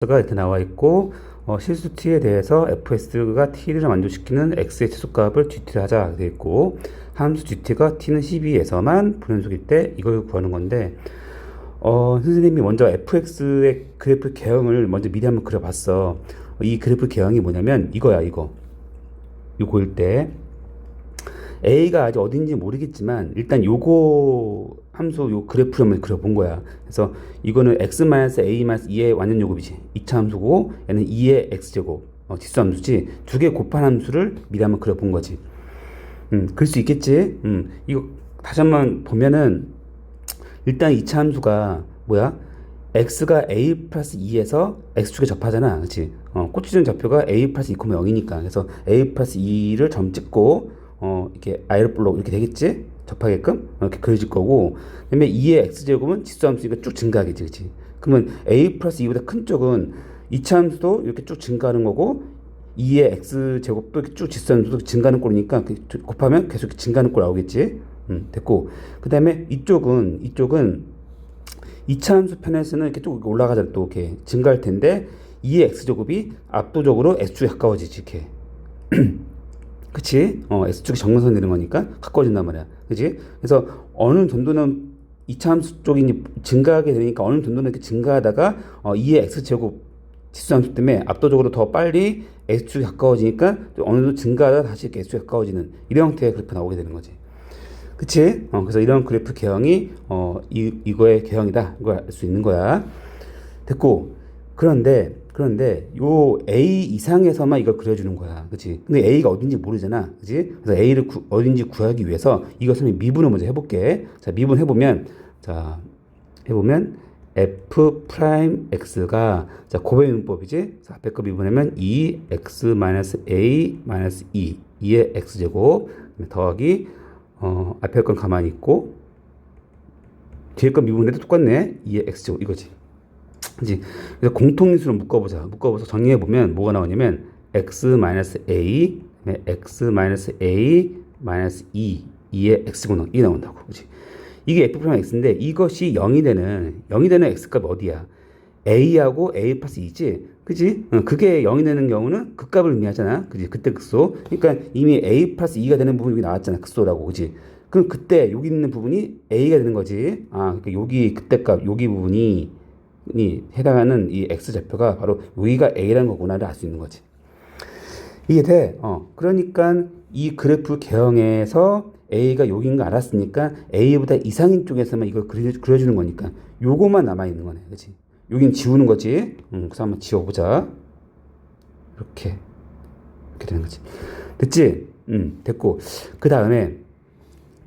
가 이렇게 나와 있고 어, 실수 t에 대해서 fs가 t를 만족시키는 x의 최소값을 gt를 하자 되어 있고 함수 gt가 t는 12에서만 불연속일 때 이걸 구하는 건데 어, 선생님이 먼저 fx의 그래프 개형을 먼저 미리 한번 그려봤어. 이 그래프 개형이 뭐냐면 이거야 이거. 요거일 때 a가 아직 어딘지 모르겠지만 일단 요거 함수 요 그래프를 그려본 거야. 그래서 이거는 x-a-2의 완전 요곱이지. 2차 함수고 얘는 2의 x제곱 어, 지수 함수지. 두 개 곱한 함수를 미리 한번 그려본 거지. 음, 그럴 수 있겠지. 음, 이거 다시 한번 보면은 일단 2차 함수가 뭐야? x가 a 플러스 2에서 x축에 접하잖아. 그치? 어, 꼬치준 좌표가 a 플러스 2, 0이니까. 그래서 a 플러스 2를 점 찍고, 어, 이렇게 아이로 블록 이렇게 되겠지? 접하게끔? 어, 이렇게 그려질 거고. 그 다음에 2의 x제곱은 지수 함수니까 쭉 증가하겠지. 그치? 그러면 a 플러스 2보다 큰 쪽은 2차 함수도 이렇게 쭉 증가하는 거고, 2의 x제곱도 이렇게 쭉 지수 함수도 증가하는 꼴이니까 그 곱하면 계속 증가하는 꼴 나오겠지? 음, 됐고. 그 다음에 이쪽은, 이쪽은 2차 함수 편에서는 이렇게 쭉 올라가자 또 이렇게 증가할 텐데 2의 x제곱이 압도적으로 x축에 가까워지지 이렇게 그치? 어, x축이 정근선 되는 거니까 가까워진단 말이야 그치? 그래서 어느 정도는 2차 함수 쪽이 증가하게 되니까 어느 정도는 이렇게 증가하다가 어, 2의 x제곱 지수 함수 때문에 압도적으로 더 빨리 x축이 가까워지니까 또 어느 정도 증가하다 다시 이렇게 x축이 가까워지는 이런 형태의 그래프 나오게 되는 거지 그치? 어, 그래서 이런 그래프 개형이 어, 이, 이거의 개형이다. 이걸 알 수 있는 거야. 됐고, 그런데, 그런데 요 A 이상에서만 이걸 그려주는 거야. 그치? 근데 A가 어딘지 모르잖아. 그치? 그래서 A를 구, 어딘지 구하기 위해서 이것을 미분을 먼저 해볼게. 자, 미분 해보면, 자, 해보면 f 프라임 x가 자 고배 문법이지. 자, 앞에 거 미분하면 2 x 마이너스 a 마이너스 2 2의 x 제곱 더하기 어, 앞에 건 가만히 있고 뒤에 건 미분해도 똑같네. 2의 x제곱 이거지. 그지? 그래서 공통인수로 묶어보자. 묶어보자. 정리해 보면 뭐가 나오냐면 x 마이너스 a, x 마이너스 a 마이너스 2, 2의 x제곱 이 나온다고. 그지? 이게 f 프라임 x인데 이것이 0이 되는 0이 되는 x 값이 어디야? a하고 a 플러스 2지. 그지? 어, 그게 0이 되는 경우는 극값을 의미하잖아. 그지? 그때 극소. 그러니까 이미 a 플러스 2가 되는 부분이 여기 나왔잖아. 극소라고. 그지? 그럼 그때 여기 있는 부분이 a가 되는 거지. 아, 그러니까 여기 그때 값, 여기 부분이 이 해당하는 이 x 좌표가 바로 여기가 a라는 거구나를 알 수 있는 거지. 이게 돼. 어. 그러니까 이 그래프 개형에서 a가 여기인 거 알았으니까 a보다 이상인 쪽에서만 이걸 그려, 그려주는 거니까 요거만 남아 있는 거네. 그지? 여긴 지우는 거지. 음, 그래서 한번 지워보자. 이렇게. 이렇게 되는 거지. 됐지? 음, 됐고. 그 다음에,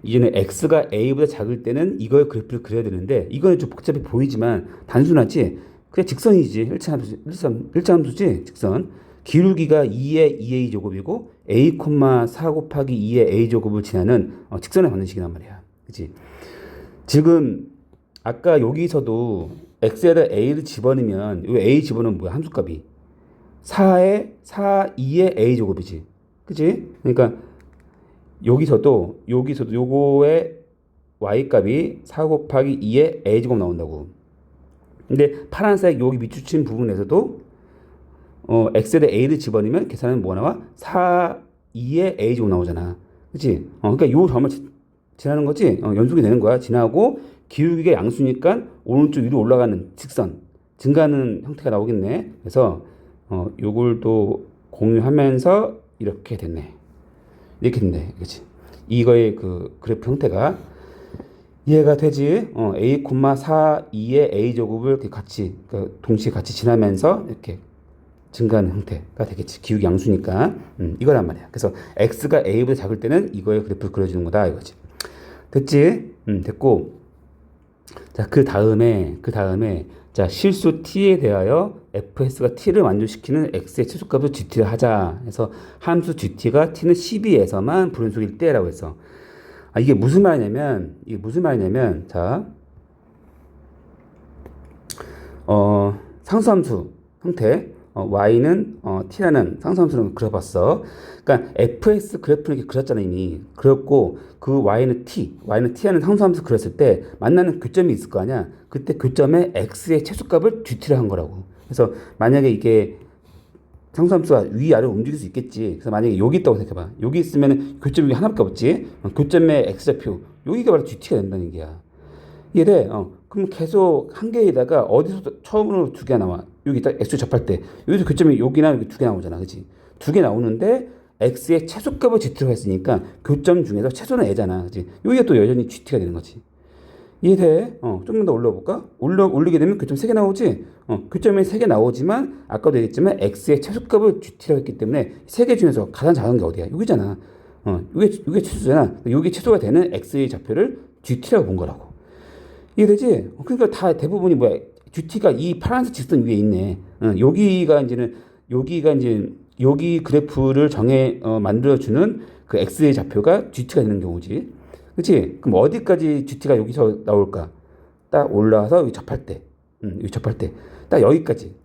이제는 x가 a보다 작을 때는 이걸 그래프를 그려야 되는데, 이거는 좀 복잡해 보이지만, 단순하지? 그냥 직선이지. 1차 함수, 1차, 1차 함수지? 직선. 기울기가 2의 2a 제곱이고, a, 4 곱하기 2의 a 제곱을 지나는 어, 직선의 방정식이란 말이야. 그치? 지금, 아까 여기서도 x에다 a를 집어넣으면 이 a 집어넣으면 뭐야 함수값이 4에 4 2의 a 제곱이지 그치 그러니까 여기서도 여기서도 요거의 y 값이 4 곱하기 2의 a 제곱 나온다고. 근데 파란색 여기 밑줄친 부분에서도 어 x에다 a를 집어넣으면 계산은 뭐가 나와? 4 2의 a 제곱 나오잖아. 그치? 어 그러니까 요 점을 지, 지나는 거지? 어, 연속이 되는 거야. 지나고 기울기가 양수니까 오른쪽 위로 올라가는 직선 증가하는 형태가 나오겠네. 그래서 어 요걸 또 공유하면서 이렇게 됐네. 이렇게 됐네. 그렇지? 이거의 그 그래프 형태가 이해가 되지? 어, a, 4, 2의 a 제곱을 같이 그러니까 동시에 같이 지나면서 이렇게 증가하는 형태가 되겠지. 기울기 양수니까. 음, 이거란 말이야. 그래서 x가 a보다 작을 때는 이거의 그래프를 그려주는 거다 이거지. 됐지? 음, 됐고 자, 그 다음에, 그 다음에, 자, 실수 t에 대하여 fs가 t를 만족시키는 x의 최소값을 gt를 하자. 해서 함수 gt가 t는 12에서만 불연속일 때라고 했어. 아, 이게 무슨 말이냐면, 이게 무슨 말이냐면, 자, 어, 상수함수 형태, 어, y는 어, t라는 상수함수를 그려봤어. 그러니까 fs 그래프를 이렇게 그렸잖아 이미. 그렸고 그 y는 t, y는 t라는 상수함수 그렸을 때 만나는 교점이 있을 거 아니야. 그때 교점에 x의 최소값을 gt를 한 거라고. 그래서 만약에 이게 상수함수가 위아래로 움직일 수 있겠지. 그래서 만약에 여기 있다고 생각해봐. 여기 있으면 교점 여기 하나밖에 없지. 어, 교점의 x좌표 여기가 바로 GT가 된다는 얘기야. 이해돼? 어. 그럼 계속 한 개에다가 어디서 처음으로 두 개 나와? 여기 딱 x 접할 때 여기서 교점이 여기나 여기 두 개 나오잖아, 그렇지? 두 개 나오는데 x의 최소값을 gt로 했으니까 교점 중에서 최소는 애잖아, 그렇지? 여기가 또 여전히 gt가 되는 거지. 이해돼? 어, 조금 더 올려볼까? 올려, 올리게 되면 교점 3개 나오지? 어, 교점이 3개 나오지만, 아까도 얘기했지만, x의 최소값을 gt라고 했기 때문에, 3개 중에서 가장 작은 게 어디야? 여기잖아. 어, 요게, 요게 최소잖아. 요게 최소가 되는 x의 좌표를 gt라고 본 거라고. 이해되지? 어, 그러니까 다 대부분이 뭐야? Gt가 이 파란색 직선 위에 있네. 어, 여기가 이제는, 여기가 이제, 여기 그래프를 정해, 어, 만들어주는 그 x의 좌표가 gt가 되는 경우지. 그치? 그럼 어디까지 GT가 여기서 나올까? 딱 올라와서 여기 접할 때. 음, 여기 접할 때. 딱 여기까지.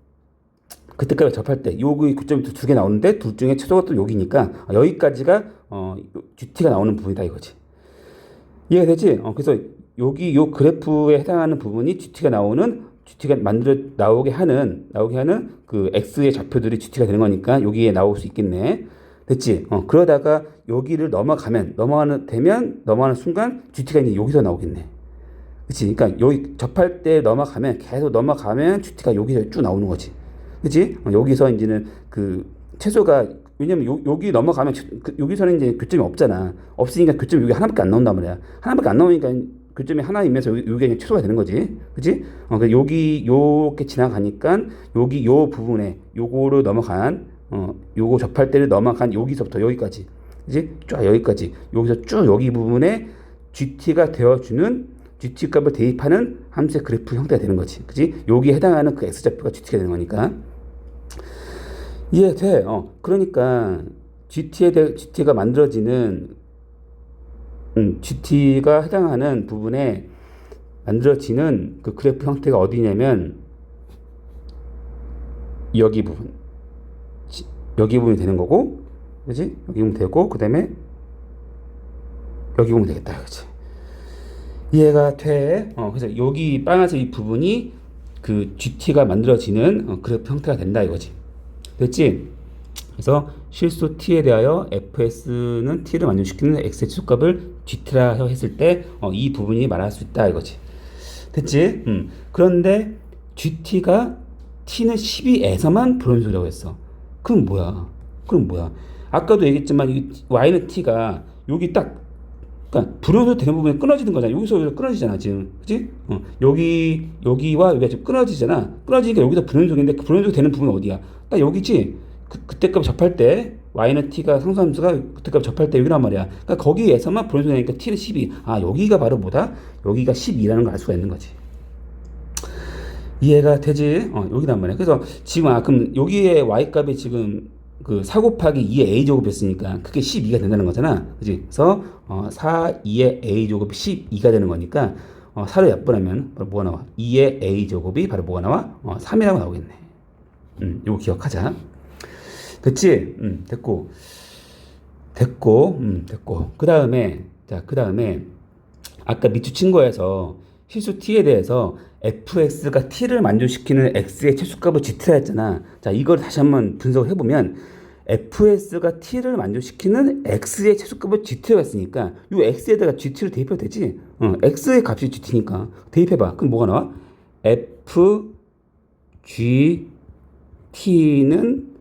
그때까지 접할 때. 여기 9.2두개 나오는데 둘 중에 최소가 또 여기니까 어, 여기까지가 어, GT가 나오는 부분이다 이거지. 이해가 되지? 어, 그래서 여기 요 그래프에 해당하는 부분이 GT가 나오는 GT가 만들어 나오게 하는 나오게 하는 그 X의 좌표들이 GT가 되는 거니까 여기에 나올 수 있겠네. 됐지? 어, 그러다가 여기를 넘어가면, 넘어가는, 되면, 넘어가는 순간 GT가 이제 여기서 나오겠네. 그치? 그러니까 여기 접할 때 넘어가면, 계속 넘어가면 GT가 여기서 쭉 나오는 거지. 그치? 어, 여기서 이제는 그 최소가, 왜냐면 요, 여기 넘어가면, 그, 여기서는 이제 교점이 없잖아. 없으니까 교점이 여기 하나밖에 안 나온단 말이야. 하나밖에 안 나오니까 교점이 하나이면서 여기, 여기가 그냥 최소가 되는 거지. 그치? 어, 그 여기, 요렇게 지나가니까 여기 요 부분에 요거로 넘어간 어, 요거 접할 때를 넘어간 여기서부터 여기까지. 그지? 쫙 여기까지. 여기서 쭉 여기 부분에 GT가 되어주는 GT 값을 대입하는 함수의 그래프 형태가 되는 거지. 그지? 여기에 해당하는 그 X좌표가 GT가 되는 거니까. 이해돼? 어, 그러니까 GT에 대, GT가 만들어지는, 음, GT가 해당하는 부분에 만들어지는 그 그래프 형태가 어디냐면 여기 부분. 여기 부분이 되는 거고, 그지? 여기 보면 되고, 그 다음에 여기 보면 되겠다, 그지? 이해가 돼. 어, 그래서 여기 빨간색 이 부분이 그 GT가 만들어지는 어, 그래프 형태가 된다 이거지. 됐지? 그래서 실수 T에 대하여 FS는 T를 만족시키는 X의 최소값을 GT라 했을 때, 어, 이 부분이 말할 수 있다 이거지. 됐지? 음. 그런데 GT가 T는 12에서만 불연소라고 했어. 그럼 뭐야? 그럼 뭐야? 아까도 얘기했지만 이 y는 t가 여기 딱 그러니까 불연소 되는 부분에 끊어지는 거잖아. 여기서 여기서 끊어지잖아 지금, 그렇지? 어, 여기 여기와 여기가 지금 끊어지잖아. 끊어지니까 여기서 불연속인데 그 불연속 되는 부분은 어디야? 딱 여기지. 그, 그때값 접할 때 y는 t가 상수함수가 그때값 접할 때 여기란 말이야. 그러니까 거기에서만 불연속이니까 t는 12. 아 여기가 바로 뭐다? 여기가 12라는 걸 알 수가 있는 거지. 이해가 되지? 어, 여기단 말이야. 그래서 지금, 아, 그럼 여기에 y값이 지금 그 4 곱하기 2의 a제곱이었으니까 그게 12가 된다는 거잖아. 그지? 그래서, 어, 4, 2의 a제곱이 12가 되는 거니까, 어, 4를 약분하면 바로 뭐가 나와? 2의 a제곱이 바로 뭐가 나와? 어, 3이라고 나오겠네. 음, 요거 기억하자. 됐지? 음, 됐고. 됐고, 음, 됐고. 그 다음에, 자, 그 다음에, 아까 밑줄 친 거에서 실수 t에 대해서 fx가 t를 만족시키는 x의 최소값을 gt라 했잖아. 자, 이걸 다시 한번 분석을 해보면 fs가 t를 만족시키는 x의 최소값을 gt라고 했으니까 이 x에다가 gt를 대입해도 되지. 어, x의 값이 gt니까 대입해봐. 그럼 뭐가 나와? f g t는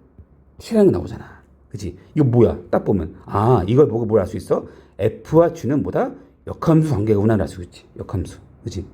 t라는 게 나오잖아. 그지? 이거 뭐야? 딱 보면 아 이걸 보고 뭘 알 수 있어? f와 g는 뭐다? 역함수 관계구나 알수 있지. 역함수. 그지?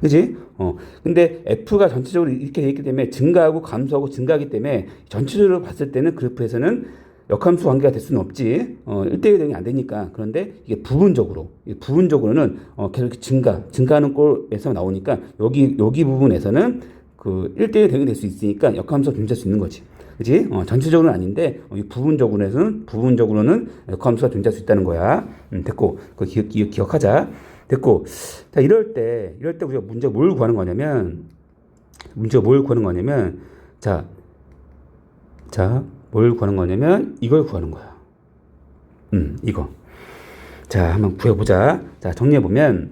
그지? 어. 근데 F가 전체적으로 이렇게 되어 있기 때문에 증가하고 감소하고 증가하기 때문에 전체적으로 봤을 때는 그래프에서는 역함수 관계가 될 수는 없지. 어, 1대1 대응이 안 되니까. 그런데 이게 부분적으로, 이게 부분적으로는 어, 계속 증가, 증가하는 꼴에서 나오니까 여기, 여기 부분에서는 그 1대1 대응이 될 수 있으니까 역함수가 존재할 수 있는 거지. 그지? 어, 전체적으로는 아닌데, 어, 이 부분적으로는, 부분적으로는 역함수가 존재할 수 있다는 거야. 음, 됐고, 그 기억, 기억, 기억하자. 됐고, 자, 이럴 때, 이럴 때 우리가 문제가 뭘 구하는 거냐면, 문제가 뭘 구하는 거냐면, 자, 자, 뭘 구하는 거냐면, 이걸 구하는 거야. 음, 이거. 자, 한번 구해보자. 자, 정리해보면,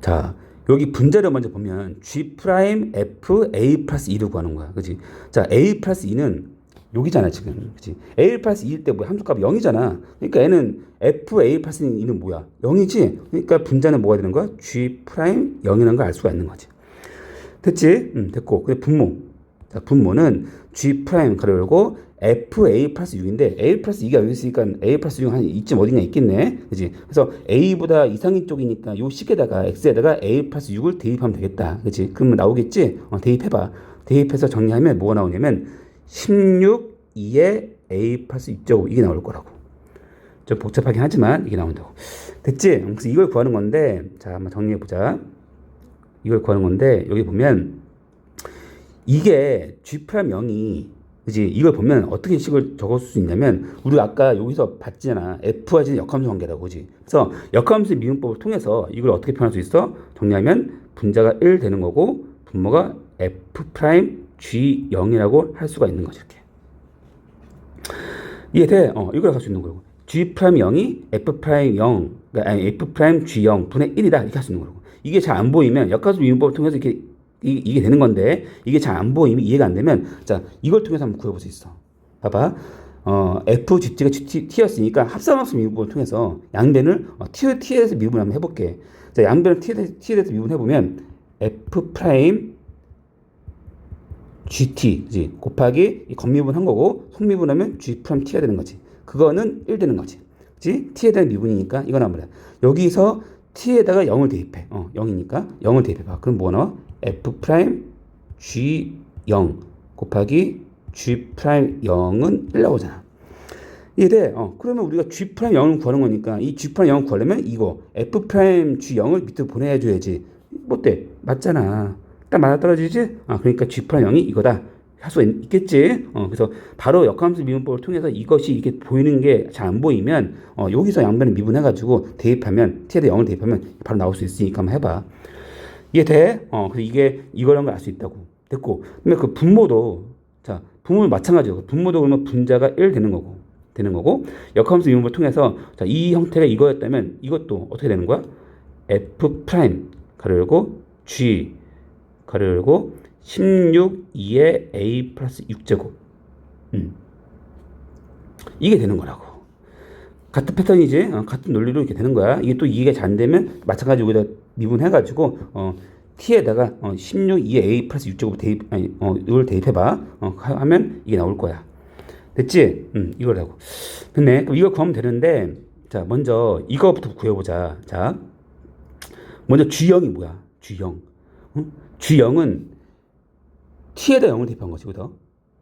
자, 여기 분자를 먼저 보면 G 프라임 F A 플러스 2를 구하는 거야. 그지? 자, A 플러스 2는 여기잖아, 지금. 그지? A 플러스 2일 때 뭐 함수값 0이잖아. 그러니까 얘는 F A 플러스 2는 뭐야? 0이지? 그러니까 분자는 뭐가 되는 거야? G 프라임 0이라는 걸 알 수가 있는 거지. 됐지? 음, 됐고. 근데 분모. 자, 분모는 G 프라임 가로 열고 F A 플러스 6인데 A 플러스 2가 여기 있으니까 A 플러스 6 한 이쯤 어딘가 있겠네. 그지? 그래서 A보다 이상인 쪽이니까 요 식에다가 X에다가 A 플러스 6을 대입하면 되겠다. 그지? 그러면 나오겠지? 어, 대입해봐. 대입해서 정리하면 뭐가 나오냐면 16 2에 A 플러스 6제곱 이게 나올 거라고. 좀 복잡하긴 하지만 이게 나온다고. 됐지? 그래서 이걸 구하는 건데 자 한번 정리해 보자. 이걸 구하는 건데 여기 보면 이게 G 프라임 0이 그지 이걸 보면 어떻게 식을 적을 수 있냐면 우리 아까 여기서 봤잖아. F와 G는 역함수 관계라고 그지? 그래서 역함수 미분법을 통해서 이걸 어떻게 표현할 수 있어? 정리하면 분자가 1 되는 거고 분모가 F 프라임 G 0이라고 할 수가 있는 거지 이렇게. 이해돼? 어 이걸 할 수 있는 거고. G 프라임 0이 F 프라임 0 그러니까 F 프라임 G 0 분의 1이다 이렇게 할 수 있는 거고. 이게 잘 안 보이면 역함수 미분법을 통해서 이렇게 이, 이게 되는 건데 이게 잘 안 보이면 이해가 안 되면 자 이걸 통해서 한번 구해볼 수 있어. 봐봐. 어, F, GT가 GT, T였으니까 합산함수 미분법을 통해서 양변을 어, T, T에서 미분을 한번 해볼게. 자, 양변을 T에, T에 대해서 미분해보면 F 프라임 GT? 곱하기 이 겉미분 한 거고 속미분하면 G T가 되는 거지. 그거는 1 되는 거지. 그지? T에 대한 미분이니까 한 말이야. 여기서 T에다가 0을 대입해. 어, 0이니까 0을 대입해 봐. 그럼 뭐 나와? F 프라임 G 0 곱하기 G 프라임 0은 1 나오잖아. 이해돼? 어, 그러면 우리가 G 프라임 0을 구하는 거니까 이 G 프라임 0을 구하려면 이거 F 프라임 G 0을 밑으로 보내줘야지. 뭐 어때? 맞잖아. 딱 맞아 떨어지지? 아, 그러니까 G 프라임 0이 이거다. 할수 있겠지? 어, 그래서 바로 역함수 미분법을 통해서 이것이 이렇게 보이는 게 잘 안 보이면 어, 여기서 양변을 미분해가지고 대입하면 T에다 0을 대입하면 바로 나올 수 있으니까 한번 해봐. 이해돼? 어, 그래서 이게 이거라는 걸 알 수 있다고. 됐고. 그러면 그 분모도, 자, 분모는 마찬가지고. 분모도 그러면 분자가 1 되는 거고. 되는 거고. 역함수 미분법을 통해서, 자, 이 형태가 이거였다면 이것도 어떻게 되는 거야? F 프라임, 가로 열고, G, 가로 열고, 16, 2에 A 플러스 6제곱. 음. 이게 되는 거라고. 같은 패턴이지 어, 같은 논리로 이렇게 되는 거야 이게 또 이해가 잘안 되면 마찬가지 여기다 미분해가지고 어, t에다가 어, 16 2에 a 플러스 6제곱 대입 아니 어, 이걸 대입해봐 어, 하면 이게 나올 거야 됐지? 음 이거라고 됐네 그럼 이거 구하면 되는데 자 먼저 이거부터 구해보자 자 먼저 G0이 뭐야 G0 어? G0은 t에다 0을 대입한 거지 그죠?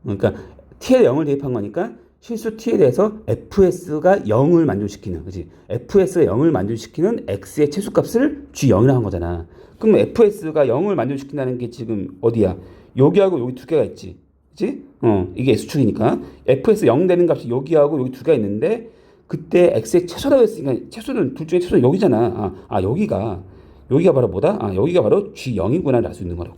그러니까 t에다 0을 대입한 거니까 실수 t에 대해서 fs가 0을 만족시키는 그지? fs가 0을 만족시키는 x의 최소값을 g0이라고 한 거잖아. 그럼 fs가 0을 만족시킨다는 게 지금 어디야? 여기하고 여기 두 개가 있지 그지? 어 이게 x축이니까. fs 0 되는 값이 여기하고 여기 두 개가 있는데 그때 x의 최소라고 했으니까 최소는 둘 중에 최소는 여기잖아. 아, 아 여기가. 여기가 바로 뭐다? 아 여기가 바로 g0이구나 알수 있는 거라고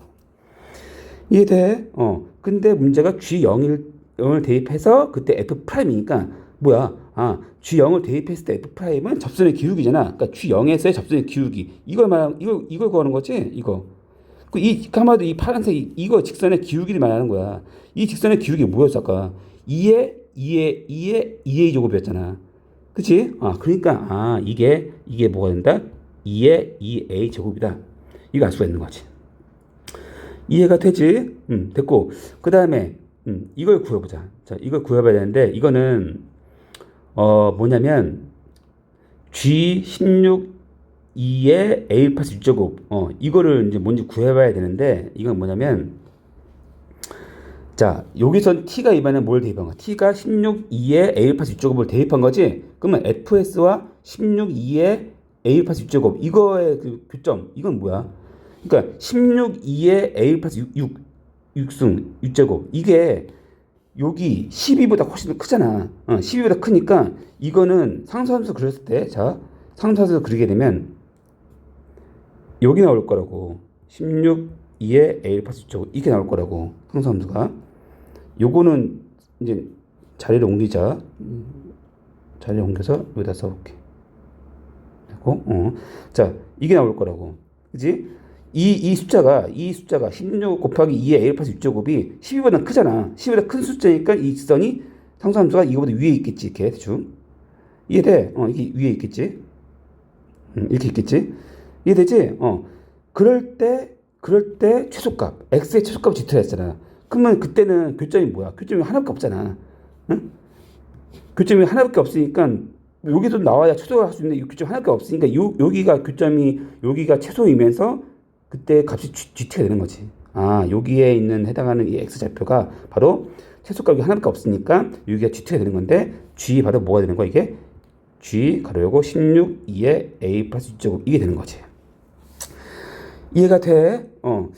이해돼 어 근데 문제가 g0일 0을 대입해서 그때 f 프라임이니까 뭐야? 아, G0을 대입했을 때 f 프라임은 접선의 기울기잖아. 그러니까 G0에서의 접선의 기울기. 이걸 말하는 이걸 이걸 구하는 거지? 이거. 그 이 가마도 이 파란색 이, 이거 직선의 기울기를 말하는 거야. 이 직선의 기울기 뭐였어 아까? 2의 2의 2의 2a 제곱이었잖아. 그치? 아, 그러니까 아, 이게 이게 뭐가 된다? 2의 2a 제곱이다. 이거 알 수가 있는 거지. 이해가 되지? 음, 됐고. 그 다음에 음, 이걸 구해보자. 자, 이걸 구해봐야 되는데, 이거는, 어, 뭐냐면, G16 2의 A 플러스 6제곱, 어, 이거를 이제 뭔지 구해봐야 되는데, 이건 뭐냐면, 자, 여기선 T가 이번에 뭘 대입한 거야? T가 16 2의 A 플러스 6제곱을 대입한 거지? 그러면 FS와 16 2의 A 플러스 6제곱, 이거의 그 교점, 이건 뭐야? 그러니까 16 2의 A 플러스 6, 6 6승 6제곱 이게 여기 12보다 훨씬 더 크잖아. 어, 12보다 크니까 이거는 상수함수 그렸을 때, 자, 상수함수 그리게 되면 여기 나올 거라고. 16, 2에 A 플러스 6제곱 이게 나올 거라고. 상수함수가. 요거는 이제 자리를 옮기자. 자리를 옮겨서 여기다 써볼게. 되고, 어. 자, 이게 나올 거라고. 그지? 이, 이 숫자가 이 숫자가 16 곱하기 2의 a 플러스 6제곱이 12보다 크잖아. 10보다 큰 숫자니까 이 직선이 상수함수가 이거보다 위에 있겠지. 이렇게 대충. 이해돼? 어, 이게 위에 있겠지. 음, 이렇게 있겠지. 이해되지? 어. 그럴 때 그럴 때 최소값 x의 최소값을 지트라 했잖아. 그러면 그때는 교점이 뭐야? 교점이 하나밖에 없잖아. 응? 교점이 하나밖에 없으니까 여기도 나와야 최소를 할 수 있는데 이 교점 하나밖에 없으니까 요, 여기가 교점이 여기가 최소이면서 그때 값이 GT가 되는 거지. 아 여기에 있는 해당하는 이 x 좌표가 바로 최소값이 하나밖에 없으니까 여기가 GT가 되는 건데 G 바로 뭐가 되는 거야 이게 G 가로 요거 16 2의 A 플러스 6제곱 이게 되는 거지. 이해가 돼? 어.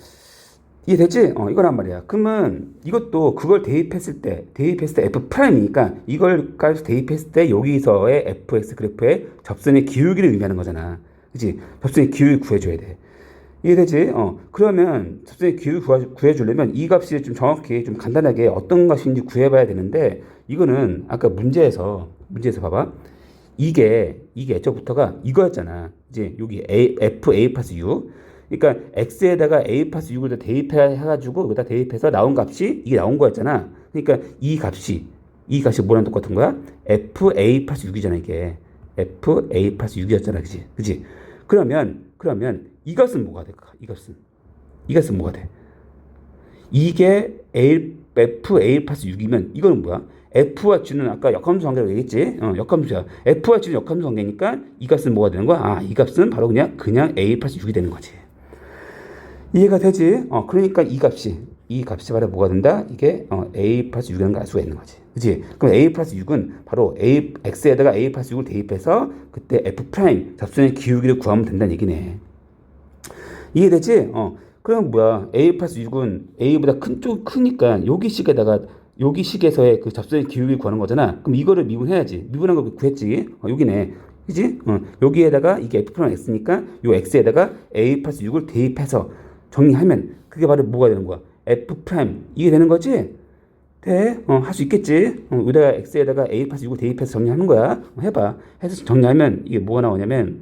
이해되지? 어, 이거란 말이야. 그러면 이것도 그걸 대입했을 때, 대입했을 때 f 프라임이니까 이걸까지 대입했을 때 여기서의 fx 그래프의 접선의 기울기를 의미하는 거잖아. 그치? 접선의 기울기 구해줘야 돼. 이해되지? 어, 그러면 접선의 구하- 구해주려면 이 값이 좀 정확히, 좀 간단하게 어떤 값인지 구해봐야 되는데 이거는 아까 문제에서, 문제에서 봐봐. 이게, 이게 애초부터가 이거였잖아. 이제 여기 A, f a 플러스 u. 그러니까 x에다가 a 플러스 6을 더 대입해가지고 여기다 대입해서 나온 값이 이게 나온 거였잖아. 그러니까 이 값이 이 값이 뭐랑 똑같은 거야? f a 플러스 6이잖아 이게 f a 플러스 6이었잖아, 그지? 그지? 그러면 그러면 이 값은 뭐가 될까? 이 값은 이 값은 뭐가 돼? 이게 a f a 플러스 6이면 이거는 뭐야? f와 g는 아까 역함수 관계라고 얘기했지? 어, 역함수야. f와 g는 역함수 관계니까 이 값은 뭐가 되는 거야? 아, 이 값은 바로 그냥 그냥 a 플러스 6이 되는 거지. 이해가 되지? 어, 그러니까 이 값이, 이 값이 바로 뭐가 된다? 이게 어, a 플러스 6이라는 걸 알 수가 있는 거지. 그치? 그럼 a 플러스 6은 바로 a, x에다가 a 플러스 6을 대입해서 그때 f 프라임 접선의 기울기를 구하면 된다는 얘기네. 이해되지? 어, 그럼 뭐야? a 플러스 6은 a보다 큰 쪽, 크니까 여기 식에다가 여기 식에서의 그 접선의 기울기를 구하는 거잖아. 그럼 이거를 미분해야지. 미분한 거 구했지. 어, 여기네. 그지? 어, 여기에다가 이게 f 프라임 x니까 요 x에다가 a 플러스 6을 대입해서 정리하면 그게 바로 뭐가 되는 거야? f 프라임 이게 되는 거지? 돼? 어, 할 수 있겠지? 어, 여기다가 x에다가 a 플러스 6을 대입해서 정리하는 거야. 어, 해봐. 해서 정리하면 이게 뭐가 나오냐면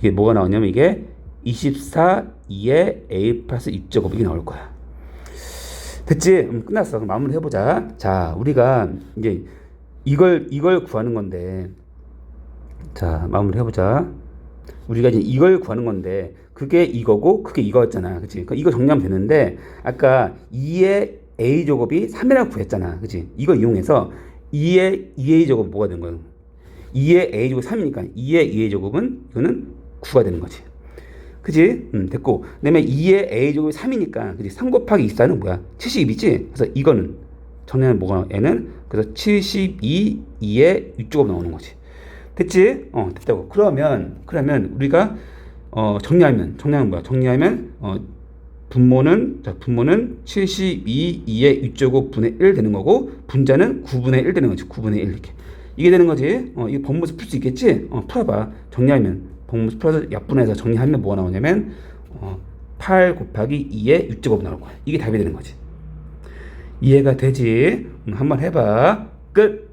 이게 뭐가 나오냐면 이게 24 2의 a 플러스 6제곱 이게 나올 거야. 됐지? 음, 끝났어. 그럼 마무리 해보자. 자, 우리가 이제 이걸 이걸 구하는 건데, 자 마무리 해보자. 우리가 이제 이걸 구하는 건데 그게 이거고 그게 이거였잖아. 그치? 그러니까 이거 정리하면 되는데 아까 2의 a 제곱이 3이라고 구했잖아. 그치? 이거 이용해서 2의 2a 제곱 뭐가 되는 거야? 2의 a 제곱 3이니까 2의 2a 제곱은 이거는 9가 되는 거지. 그지? 음, 됐고. 그 다음에 2의 a 제곱이 3이니까, 그지? 3 곱하기 24는 뭐야? 72지? 그래서 이거는, 정리하면 뭐가, 얘는, 그래서 72, 2의 6제곱 나오는 거지. 됐지? 어, 됐다고. 그러면, 그러면 우리가, 어, 정리하면, 정리하면 뭐야? 정리하면, 어, 분모는, 자, 분모는 72, 2의 6제곱 분의 1 되는 거고, 분자는 9분의 1 되는 거지. 9분의 1 이렇게. 이게 되는 거지. 어, 이거 법문에서 풀 수 있겠지? 어, 풀어봐. 정리하면. 풀어서 약분해서 정리하면 뭐가 나오냐면, 어, 8 곱하기 2의 6제곱 나올 거야. 이게 답이 되는 거지. 이해가 되지? 음, 한번 해봐. 끝!